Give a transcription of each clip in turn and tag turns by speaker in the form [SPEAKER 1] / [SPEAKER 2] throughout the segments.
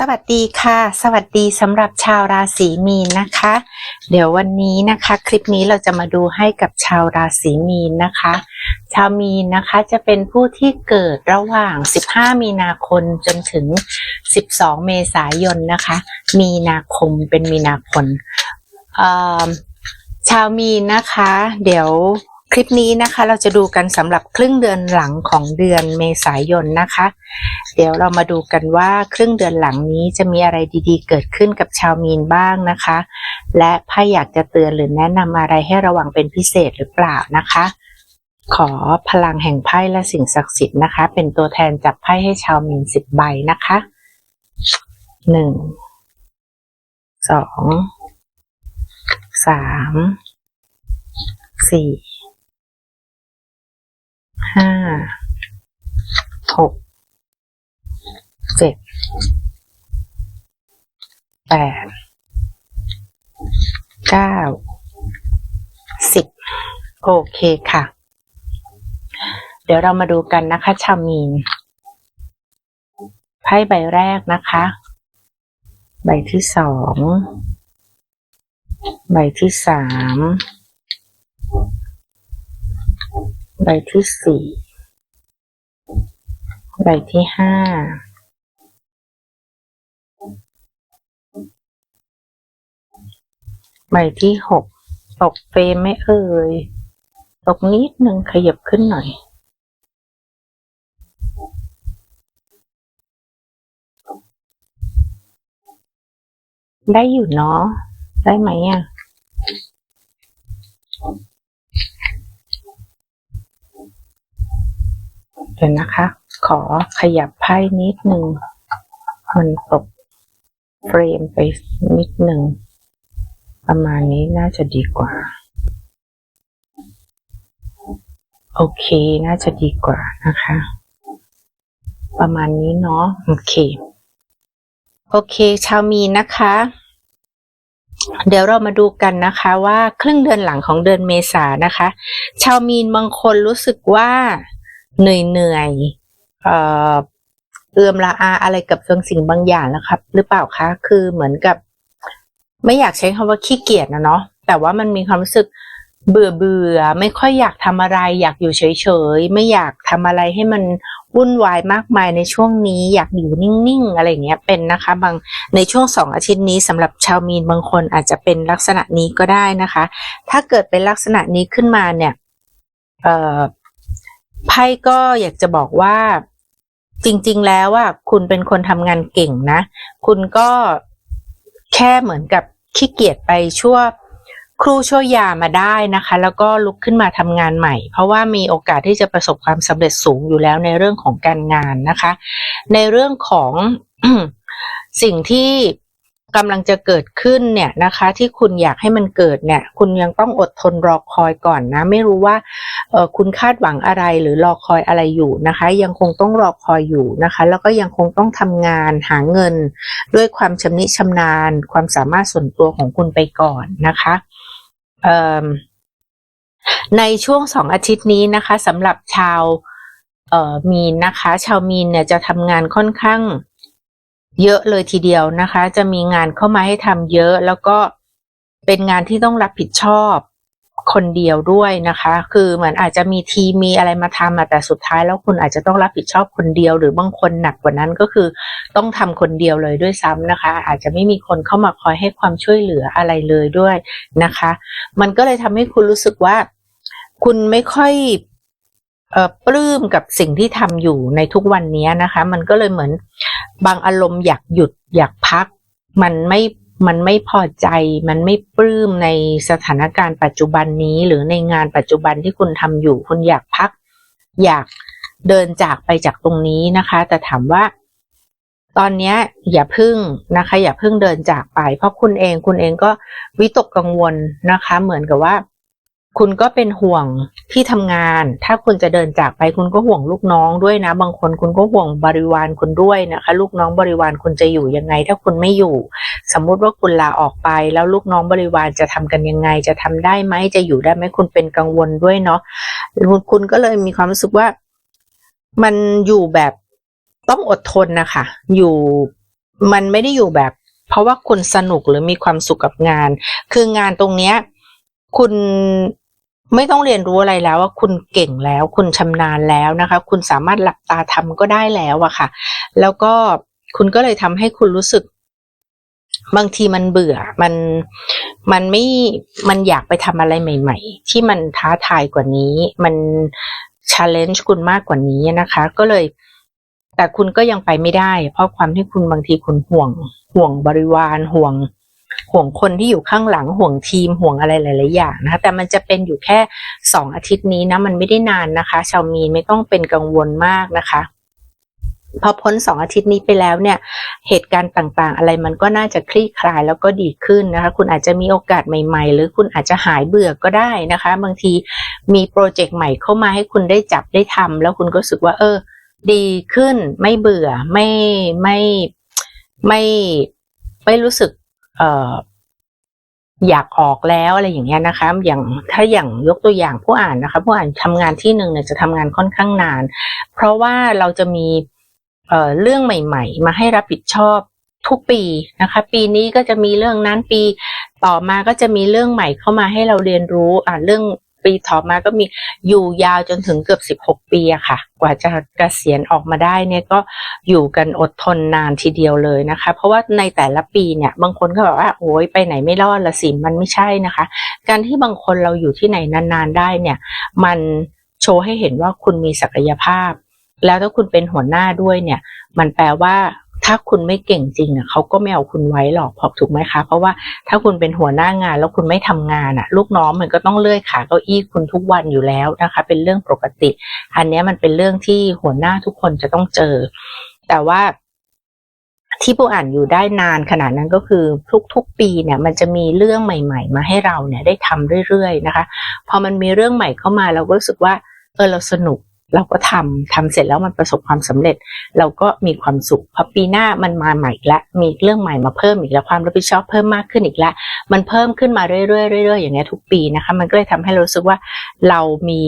[SPEAKER 1] สวัสดีค่ะ สวัสดีสำหรับชาวราศีมีนนะคะ เดี๋ยววันนี้นะคะ คลิปนี้เราจะมาดูให้กับชาวราศีมีนนะคะ ชาวมีนนะคะจะเป็นผู้ที่เกิดระหว่าง 15 มีนาคมจนถึง 12 เมษายนนะคะ มีนาคมเป็นมีนาคมชาวมีนนะคะ เดี๋ยว ลิปนี้นะคะ เราจะดูกันสำหรับครึ่งเดือนหลังของเดือนเมษายนนะคะ เดี๋ยวเรามาดูกันว่าครึ่งเดือนหลังนี้จะมีอะไรดีๆ เกิดขึ้นกับชาวมีนบ้างนะคะ และไพ่อยากจะเตือนหรือแนะนำอะไรให้ระวังเป็นพิเศษหรือเปล่านะคะ ขอพลังแห่งไพ่และสิ่งศักดิ์สิทธิ์นะคะ เป็นตัวแทนจับไพ่ให้ชาวมีนสิบใบนะคะหนึ่งสองสามสี่ ห้าหกเจ็ดแปดเก้าสิบโอเคค่ะ เดี๋ยวเรามาดูกันนะคะ ชามีนไพ่ใบแรกนะคะ ใบที่สอง ใบที่สาม ใบที่สี่ใบที่ห้าใบที่หกตกเฟรมไม่เอ่ยตกนิดหนึ่งขยับขึ้นหน่อย ได้อยู่เนาะได้ไหมอะ เดี๋ยวนะคะ ขอขยับไพ่นิดหนึ่ง มันตกเฟรมไปนิดหนึ่ง ประมาณนี้น่าจะดีกว่า โอเค น่าจะดีกว่านะคะ ประมาณนี้เนาะ โอเค โอเค ชาวมีนนะคะ เดี๋ยวเรามาดูกันนะคะว่าครึ่งเดือนหลังของเดือนเมษานะคะ ชาวมีนบางคนรู้สึกว่า เหนื่อยเหนื่อยๆเอ่อเอื่อมละอาอะไรกับบางสิ่งบางอย่างแล้วครับ หรือเปล่าคะ คือเหมือนกับ ไม่อยากใช้คำว่าขี้เกียจนะเนาะแต่ว่ามันมีความรู้สึกเบื่อเบื่อไม่ค่อยอยากทำอะไร อยากอยู่เฉยๆไม่อยากทำอะไรให้มันวุ่นวายมากมายในช่วงนี้ อยากอยู่นิ่งๆอะไรอย่างเงี้ยเป็นนะคะ บางในช่วงสองอาทิตย์นี้สำหรับชาวมีนบางคนอาจจะเป็นลักษณะนี้ก็ได้นะคะ ถ้าเกิดเป็นลักษณะนี้ขึ้นมาเนี่ย เอ่อ ไพ่ก็อยากจะบอกว่าจริง ๆ แล้วว่าคุณเป็นคนทำงานเก่งนะ คุณก็แค่เหมือนกับขี้เกียจไปชั่วครูชั่วยามาได้นะคะ แล้วก็ลุกขึ้นมาทำงานใหม่ เพราะว่ามีโอกาสที่จะประสบความสำเร็จสูงอยู่แล้วในเรื่องของการงานนะคะ ในเรื่องของสิ่งที่ กำลังจะเกิดขึ้นเนี่ยนะคะที่คุณอยากให้มันเกิดเนี่ยคุณยังต้องอดทนรอคอยก่อนนะ ไม่รู้ว่าเออคุณคาดหวังอะไรหรือรอคอยอะไรอยู่นะคะ ยังคงต้องรอคอยอยู่นะคะ แล้วก็ยังคงต้องทำงานหาเงิน ด้วยความชำนิชำนาญ ความสามารถส่วนตัวของคุณไปก่อนนะคะเอ่อในช่วงสองอาทิตย์นี้นะคะสำหรับชาวมีนนะคะ ชาวมีนเนี่ยจะทำงานค่อนข้าง เยอะเลยทีเดียวนะคะ จะมีงานเข้ามาให้ทำเยอะ แล้วก็เป็นงานที่ต้องรับผิดชอบคนเดียวด้วยนะคะ คือเหมือนอาจจะมีทีมีอะไรมาทำแต่สุดท้ายแล้วคุณอาจจะต้องรับผิดชอบคนเดียว หรือบางคนหนักกว่านั้นก็คือต้องทำคนเดียวเลยด้วยซ้ำนะคะ อาจจะไม่มีคนเข้ามาคอยให้ความช่วยเหลืออะไรเลยด้วยนะคะ มันก็เลยทำให้คุณรู้สึกว่า คุณไม่ค่อย ปลื้มกับสิ่งที่ทำอยู่ในทุกวันนี้นะคะ มันก็เลยเหมือนบางอารมณ์อยากหยุดอยากพัก มันไม่มันไม่พอใจ มันไม่ปลื้มในสถานการณ์ปัจจุบันนี้หรือในงานปัจจุบันที่คุณทำอยู่ คุณอยากพัก อยากเดินจากไปจากตรงนี้นะคะ แต่ถามว่า ตอนนี้อย่าพึ่งนะคะ อย่าพึ่งเดินจากไป เพราะคุณเองคุณเองก็วิตกกังวลนะคะ เหมือนกับว่า คุณก็เป็นห่วงที่ทำงาน ถ้าคุณจะเดินจากไปคุณก็ห่วงลูกน้องด้วยนะ บางคนคุณก็ห่วงบริวารคุณด้วยนะคะ ลูกน้องบริวารคุณจะอยู่ยังไง ถ้าคุณไม่อยู่ สมมุติว่าคุณลาออกไป แล้วลูกน้องบริวารจะทำกันยังไง จะทำได้ไหมจะอยู่ได้ไหมคุณเป็นกังวลด้วยเนาะคุณคุณก็เลยมีความรู้สึกว่า มันอยู่แบบต้องอดทนนะคะ อยู่มันไม่ได้อยู่แบบ เพราะว่าคุณสนุกหรือมีความสุขกับงาน คืองานตรงเนี้ย คุณ ไม่ต้องเรียนรู้อะไรแล้วว่าคุณเก่งแล้ว คุณชำนาญแล้วนะคะ คุณสามารถหลับตาทำก็ได้แล้วอะค่ะ แล้วก็คุณก็เลยทำให้คุณรู้สึก บางทีมันเบื่อ มันมันไม่มันอยากไปทำอะไรใหม่ ๆ ที่มันท้าทายกว่านี้ มันช l เลนจ์คุณมากกว่านี้นะคะ ก็เลยแต่คุณก็ยังไปไม่ได้ เพราะความที่คุณบางทีคุณห่วง ห่วงบริวารห่วง ห่วงคนที่อยู่ข้างหลังห่วงทีมห่วงอะไรหลาย ๆ อย่างนะคะ แต่มันจะเป็นอยู่แค่สองอาทิตย์นี้นะมันไม่ได้นานนะคะ ชาวมีนไม่ต้องเป็นกังวลมากนะคะพอพ้นสองอาทิตย์นี้ไปแล้วเนี่ย เหตุการณ์ต่างๆ อะไรมันก็น่าจะคลี่คลายแล้วก็ดีขึ้นนะคะ คุณอาจจะมีโอกาสใหม่ ๆ หรือคุณอาจจะหายเบื่อก็ได้นะคะ บางทีมีโปรเจกต์ใหม่เข้ามาให้คุณได้จับได้ทำแล้วคุณก็รู้สึกว่า เออ ดีขึ้นไม่เบื่อไม่ไม่ไม่ไม่รู้สึก เอ่ออยากออกแล้วอะไรอย่างเงี้ยนะคะ อย่างถ้าอย่างยกตัวอย่างผู้อ่านนะคะ ผู้อ่านทำงานที่หนึ่งเนี่ยจะทำงานค่อนข้างนาน เพราะว่าเราจะมีเอ่อเรื่องใหม่ ๆ มาให้รับผิดชอบทุกปีนะคะ ปีนี้ก็จะมีเรื่องนั้นปี ต่อมาก็จะมีเรื่องใหม่เข้ามาให้เราเรียนรู้อ่าเรื่อง ปีต่อมาก็มีอยู่ยาวจนถึงเกือบสิบหกปีอะค่ะ กว่าจะเกษียณออกมาได้เนี่ยก็อยู่กันอดทนนานทีเดียวเลยนะคะ เพราะว่าในแต่ละปีเนี่ยบางคนก็แบบว่าโอ้ยไปไหนไม่รอดละสิมันไม่ใช่นะคะ การที่บางคนเราอยู่ที่ไหนนานๆได้เนี่ยมันโชว์ให้เห็นว่าคุณมีศักยภาพ แล้วถ้าคุณเป็นหัวหน้าด้วยเนี่ย มันแปลว่า ถ้าคุณไม่เก่งจริงอะเขาก็ไม่เอาคุณไว้หรอกพอถูกไหมคะ เพราะว่าถ้าคุณเป็นหัวหน้างานแล้วคุณไม่ทำงานอะ ลูกน้องมันก็ต้องเลื่อยขาเก้าอี้คุณทุกวันอยู่แล้วนะคะ เป็นเรื่องปกติ อันนี้มันเป็นเรื่องที่หัวหน้าทุกคนจะต้องเจอ แต่ว่าที่ผู้อ่านอยู่ได้นานขนาดนั้นก็คือทุกๆปีเนี่ยมันจะมีเรื่องใหม่ ๆ มาให้เราเนี่ยได้ทำเรื่อยๆนะคะ พอมันมีเรื่องใหม่เข้ามาเราก็รู้สึกว่าเออเราสนุก เราก็ทำทำเสร็จแล้วมันประสบความสำเร็จ เราก็มีความสุขพอปีหน้ามันมาใหม่ล้วมีเรื่องใหม่มาเพิ่มอีกแล้วความรับผิดชอบเพิ่มมากขึ้นอีกแล้วมันเพิ่มขึ้นมาเรื่อยๆเรื่อยๆอย่างเงี้ยทุกปีนะคะมันก็เลยทำให้เรารู้สึกว่าเรามี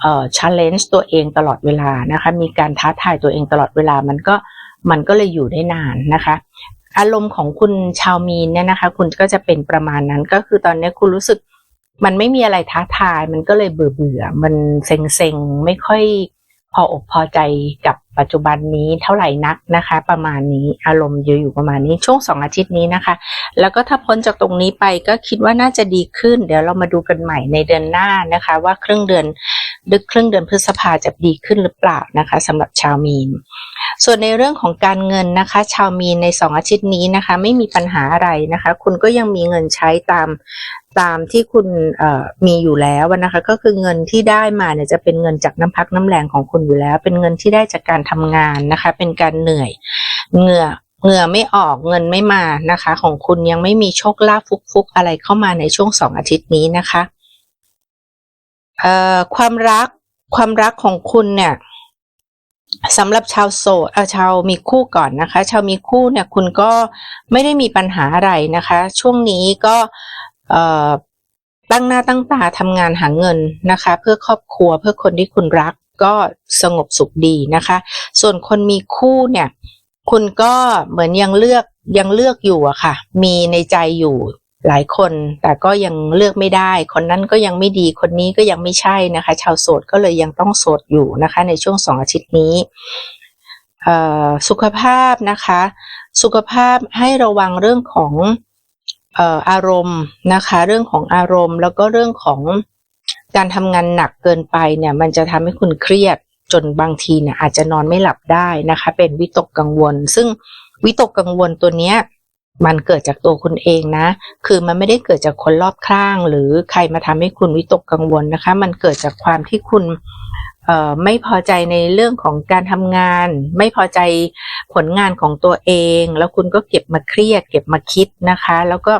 [SPEAKER 1] เอ่อ challenge ตัวเองตลอดเวลานะคะมีการท้าทายตัวเองตลอดเวลามันก็มันก็เลยอยู่ได้นานนะคะอารมณ์ของคุณชาวมีนเนี่ยนะคะ คุณก็จะเป็นประมาณนั้นก็คือตอนนี้คุณรู้สึก มันไม่มีอะไรท้าทาย มันก็เลยเบื่อเบื่อ มันเซ็งเซ็งไม่ค่อยพออกพอใจกับปัจจุบันนี้เท่าไหร่นักนะคะ ประมาณนี้อารมณ์เยอะอยู่ประมาณนี้ช่วงสองอาทิตย์นี้นะคะ แล้วก็ถ้าพ้นจากตรงนี้ไปก็คิดว่าน่าจะดีขึ้น เดี๋ยวเรามาดูกันใหม่ในเดือนหน้านะคะ ว่าครึ่งเดือน ดึกครึ่งเดือนพฤษภาจะดีขึ้นหรือเปล่านะคะสำหรับชาวมีน ส่วนในเรื่องของการเงินนะคะ ชาวมีนในสองอาทิตย์นี้นะคะ ไม่มีปัญหาอะไรนะคะ คุณก็ยังมีเงินใช้ตามตามที่คุณมีอยู่แล้วนะคะ ก็คือเงินที่ได้มาเนี่ยจะเป็นเงินจากน้ำพักน้ำแรงของคุณอยู่แล้ว เป็นเงินที่ได้จากการทำงานนะคะ เป็นการเหนื่อยเหงื่อเหงื่อไม่ออกเงินไม่มานะคะ ของคุณยังไม่มีโชคลาภฟุกๆอะไรเข้ามาในช่วงสองอาทิตย์นี้นะคะ เอ่อความรักความรักของคุณเนี่ยสำหรับชาวโสดชาวมีคู่ก่อนนะคะ ชาวมีคู่เนี่ยคุณก็ไม่ได้มีปัญหาอะไรนะคะ ช่วงนี้ก็ตั้งหน้าตั้งตาทำงานหาเงินนะคะ เพื่อครอบครัวเพื่อคนที่คุณรักก็สงบสุขดีนะคะ ส่วนคนมีคู่เนี่ย คุณก็เหมือนยังเลือกยังเลือกอยู่อะค่ะ มีในใจอยู่ หลายคนแต่ก็ยังเลือกไม่ได้ คนนั้นก็ยังไม่ดีคนนี้ก็ยังไม่ใช่นะคะ ชาวโสดก็เลยยังต้องโสดอยู่นะคะ ในช่วงสองอาทิตย์นี้สุขภาพนะคะ สุขภาพให้ระวังเรื่องของอารมณ์นะคะ เรื่องของอารมณ์ แล้วก็เรื่องของการทำงานหนักเกินไปเนี่ย มันจะทำให้คุณเครียดจนบางทีเนี่ยอาจจะนอนไม่หลับได้นะคะ เป็นวิตกกังวล ซึ่งวิตกกังวลตัวเนี้ย มันเกิดจากตัวคุณเองนะ คือมันไม่ได้เกิดจากคนรอบข้าง หรือใครมาทำให้คุณวิตกกังวลนะคะ มันเกิดจากความที่คุณไม่พอใจในเรื่องของการทำงาน ไม่พอใจผลงานของตัวเอง แล้วคุณก็เก็บมาเครียด เก็บมาคิดนะคะ แล้วก็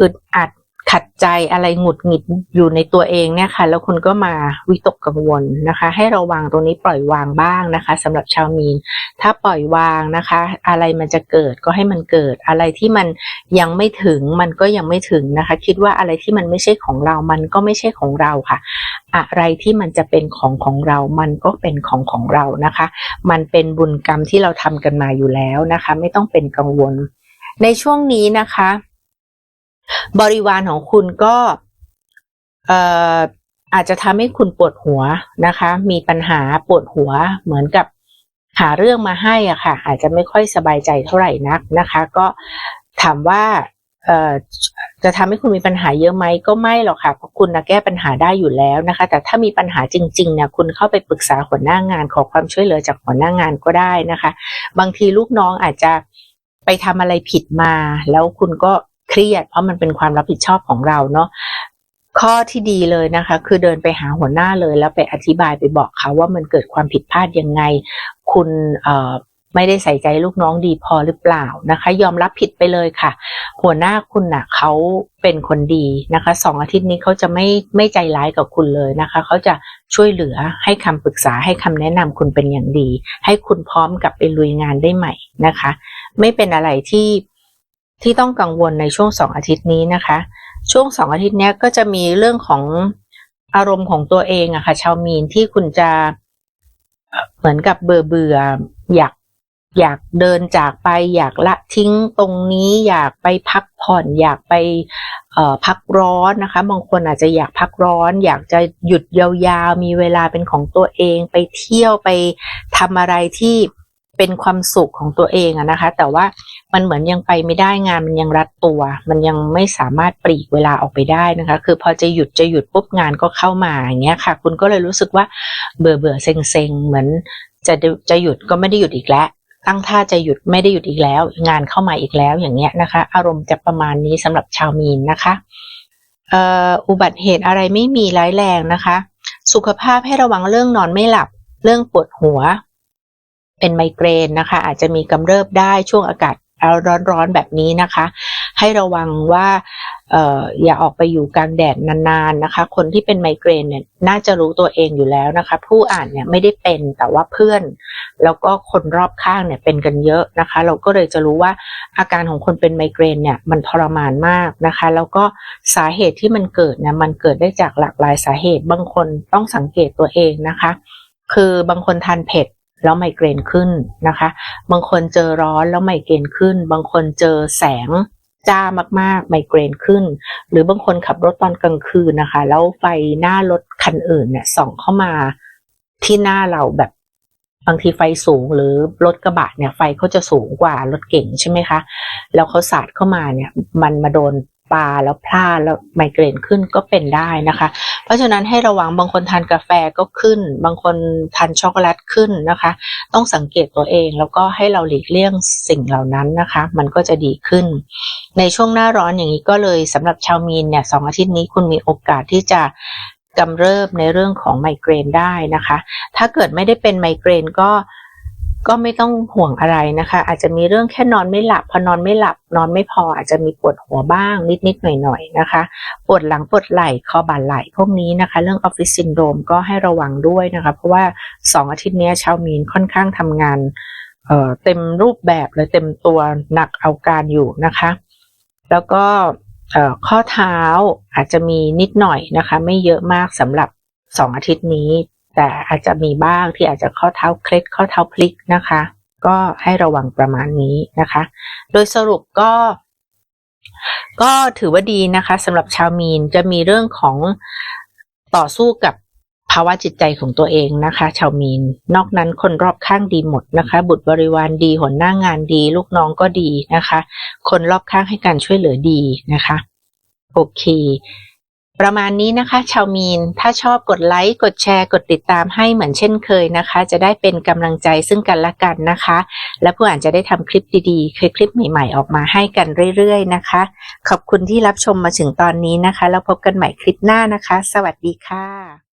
[SPEAKER 1] อึดอัด ขัดใจอะไรหงุดหงิดอยู่ในตัวเองเนี่ยค่ะ แล้วคุณก็มาวิตกกังวลนะคะ ให้ระวังตรงนี้ปล่อยวางบ้างนะคะสำหรับชาวมีน ถ้าปล่อยวางนะคะ อะไรมันจะเกิดก็ให้มันเกิดอะไรที่มันยังไม่ถึงมันก็ยังไม่ถึงนะคะ คิดว่าอะไรที่มันไม่ใช่ของเรา มันก็ไม่ใช่ของเราค่ะ อะไรที่มันจะเป็นของของเรา มันก็เป็นของของเรานะคะ มันเป็นบุญกรรมที่เราทำกันมาอยู่แล้วนะคะ ไม่ต้องเป็นกังวล ในช่วงนี้นะคะ บริวารของคุณก็เอ่ออาจจะทำให้คุณปวดหัวนะคะ มีปัญหาปวดหัวเหมือนกับหาเรื่องมาให้อะค่ะ อาจจะไม่ค่อยสบายใจเท่าไหร่นักนะคะ ก็ถามว่าเอ่อจะทำให้คุณมีปัญหาเยอะไหมก็ไม่หรอกค่ะเพราะคุณนะแก้ปัญหาได้อยู่แล้วนะคะ แต่ถ้ามีปัญหาจริงๆเนี่ยคุณเข้าไปปรึกษาหัวหน้างานขอความช่วยเหลือจากหัวหน้างานก็ได้นะคะ บางทีลูกน้องอาจจะไปทำอะไรผิดมา แล้วคุณก็ เครียด เพราะมันเป็นความรับผิดชอบของเราเนาะข้อที่ดีเลยนะคะ คือเดินไปหาหัวหน้าเลย แล้วไปอธิบายไปบอกเขาว่ามันเกิดความผิดพลาดยังไง คุณไม่ได้ใส่ใจลูกน้องดีพอหรือเปล่านะคะ ยอมรับผิดไปเลยค่ะ หัวหน้าคุณน่ะเขาเป็นคนดีนะคะสองอาทิตย์นี้เขาจะไม่ไม่ใจร้ายกับคุณเลยนะคะเขาจะช่วยเหลือให้คำปรึกษาให้คำแนะนำคุณเป็นอย่างดี ให้คุณพร้อมกับไปลุยงานได้ใหม่นะคะ ไม่เป็นอะไรที่ ที่ต้องกังวลในช่วงสองอาทิตย์นี้นะคะ ช่วงสองอาทิตย์นี้ก็จะมีเรื่องของอารมณ์ของตัวเองอะค่ะชาวมีนที่คุณจะเหมือนกับเบื่อเบื่ออยากอยากเดินจากไป อยากละทิ้งตรงนี้อยากไปพักผ่อน อยากไปพักร้อนนะคะบางคนอาจจะอยากพักร้อน อยากจะหยุดยาวๆ มีเวลาเป็นของตัวเอง ไปเที่ยวไปทำอะไรที่ เป็นความสุขของตัวเองอะนะคะ แต่ว่ามันเหมือนยังไปไม่ได้งานมันยังรัดตัว มันยังไม่สามารถปลีกเวลาออกไปได้นะคะ คือพอจะหยุดจะหยุดปุ๊บงานก็เข้ามาอย่างเงี้ยค่ะ คุณก็เลยรู้สึกว่าเบื่อเบื่อเซ็งเซ็งเหมือนจะจะหยุดก็ไม่ได้หยุดอีกแล้วตั้งท่าจะหยุดไม่ได้หยุดอีกแล้ว งานเข้ามาอีกแล้วอย่างเงี้ยนะคะ อารมณ์จะประมาณนี้สำหรับชาวมีนนะคะเอ่ออุบัติเหตุอะไรไม่มีร้ายแรงนะคะ สุขภาพให้ระวังเรื่องนอนไม่หลับ เรื่องปวดหัว เป็นไมเกรนนะคะ อาจจะมีกำเริบได้ช่วงอากาศร้อนๆแบบนี้นะคะ ให้ระวังว่าเอ่ออย่าออกไปอยู่กลางแดดนานๆนะคะ คนที่เป็นไมเกรนเนี่ยน่าจะรู้ตัวเองอยู่แล้วนะคะ ผู้อ่านเนี่ยไม่ได้เป็นแต่ว่าเพื่อน แล้วก็คนรอบข้างเนี่ยเป็นกันเยอะนะคะ เราก็เลยจะรู้ว่าอาการของคนเป็นไมเกรนเนี่ยมันทรมานมากนะคะ แล้วก็สาเหตุที่มันเกิดเนี่ยมันเกิดได้จากหลากหลายสาเหตุ บางคนต้องสังเกตตัวเองนะคะ คือบางคนทานเผ็ด แล้วไมเกรนขึ้นนะคะ บางคนเจอร้อนแล้วไมเกรนขึ้น บางคนเจอแสงจ้ามากๆ ไมเกรนขึ้น หรือบางคนขับรถตอนกลางคืนนะคะ แล้วไฟหน้ารถคันอื่นเนี่ยส่องเข้ามาที่หน้าเราแบบบางทีไฟสูงหรือรถกระบะเนี่ยไฟเขาจะสูงกว่ารถเก่งใช่ไหมคะ แล้วเขาสาดเข้ามาเนี่ย มันมาโดน ปลาแล้วพลาดแล้วไมเกรนขึ้นก็เป็นได้นะคะ เพราะฉะนั้นให้ระวังบางคนทานกาแฟก็ขึ้น บางคนทานช็อกโกแลตขึ้นนะคะ ต้องสังเกตตัวเองแล้วก็ให้เราหลีกเลี่ยงสิ่งเหล่านั้นนะคะ มันก็จะดีขึ้น ในช่วงหน้าร้อนอย่างนี้ก็เลยสำหรับชาวมีนเนี่ยสองอาทิตย์นี้คุณมีโอกาสที่จะกำเริบในเรื่องของไมเกรนได้นะคะ ถ้าเกิดไม่ได้เป็นไมเกรนก็ ก็ไม่ต้องห่วงอะไรนะคะ อาจจะมีเรื่องแค่นอนไม่หลับ พอนอนไม่หลับ นอนไม่พออาจจะมีปวดหัวบ้างนิดๆหน่อยๆนะคะ ปวดหลังปวดไหล่คอบ่าไหล่พวกนี้นะคะ เรื่องออฟฟิศซินโดรมก็ให้ระวังด้วยนะคะ เพราะว่าสองอาทิตย์นี้ชาวมีนค่อนข้างทำงานเอ่อเต็มรูปแบบเลยเต็มตัวหนักเอาการอยู่นะคะ แล้วก็เอ่อข้อเท้าอาจจะมีนิดหน่อยนะคะ ไม่เยอะมากสำหรับสองอาทิตย์นี้ แต่อาจจะมีบ้างที่อาจจะข้อเท้าเคล็ดข้อเท้าพลิกนะคะ ก็ให้ระวังประมาณนี้นะคะ โดยสรุปก็ ก็ถือว่าดีนะคะสำหรับชาวมีนจะมีเรื่องของต่อสู้กับภาวะจิตใจของตัวเองนะคะ ชาวมีน นอกนั้นคนรอบข้างดีหมดนะคะ บุตรบริวารดีหัวหน้างานดี ลูกน้องก็ดีนะคะ คนรอบข้างให้การช่วยเหลือดีนะคะ โอเค ประมาณนี้นะคะชาวมีน ถ้าชอบกดไลค์ กดแชร์ กดติดตามให้เหมือนเช่นเคยนะคะ จะได้เป็นกำลังใจซึ่งกันและกันนะคะ และผู้อ่านจะได้ทำคลิปดีๆ คลิปใหม่ๆ ออกมาให้กันเรื่อยๆนะคะ ขอบคุณที่รับชมมาถึงตอนนี้นะคะ แล้วพบกันใหม่คลิปหน้านะคะ สวัสดีค่ะ